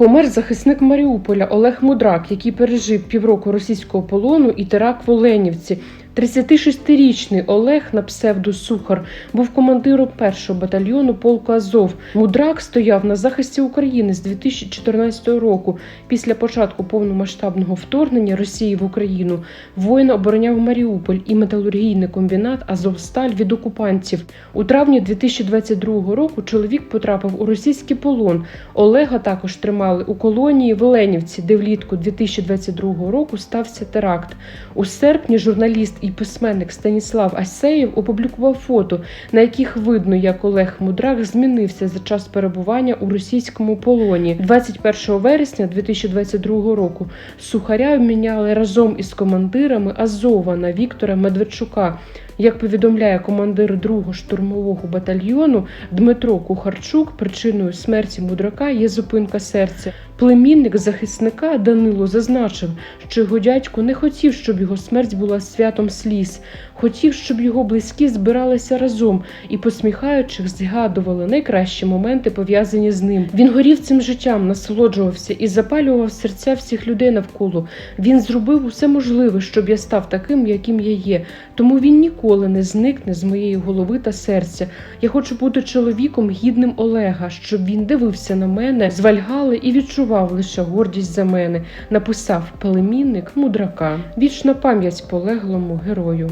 Помер захисник Маріуполя Олег Мудрак, який пережив півроку російського полону і теракт в Оленівці. 36-річний Олег на псевдо Сухар був командиром першого батальйону полку Азов. Мудрак стояв на захисті України з 2014 року. Після початку повномасштабного вторгнення Росії в Україну воїн обороняв Маріуполь і металургійний комбінат Азовсталь від окупантів. У травні 2022 року чоловік потрапив у російський полон. Олега також тримали у колонії в Оленівці, де влітку 2022 року стався теракт. У серпні журналіст і письменник Станіслав Асеєв опублікував фото, на яких видно, як Олег Мудрак змінився за час перебування у російському полоні. 21 вересня 2022 року сухаря обміняли разом із командирами Азова на Віктора Медведчука. Як повідомляє командир 2-го штурмового батальйону Дмитро Кухарчук, причиною смерті мудрака є зупинка серця. Племінник захисника Данило зазначив, що його дядько не хотів, щоб його смерть була святом сліз, хотів, щоб його близькі збиралися разом і, посміхаючись, згадували найкращі моменти, пов'язані з ним. Він горів цим життям, насолоджувався і запалював серця всіх людей навколо. Він зробив усе можливе, щоб я став таким, яким я є. Тому він ніколи не зникне з моєї голови та серця. Я хочу бути чоловіком гідним Олега, щоб він дивився на мене, звальгали і відчував лише гордість за мене. Написав племінник мудрака. Вічна пам'ять полеглому герою.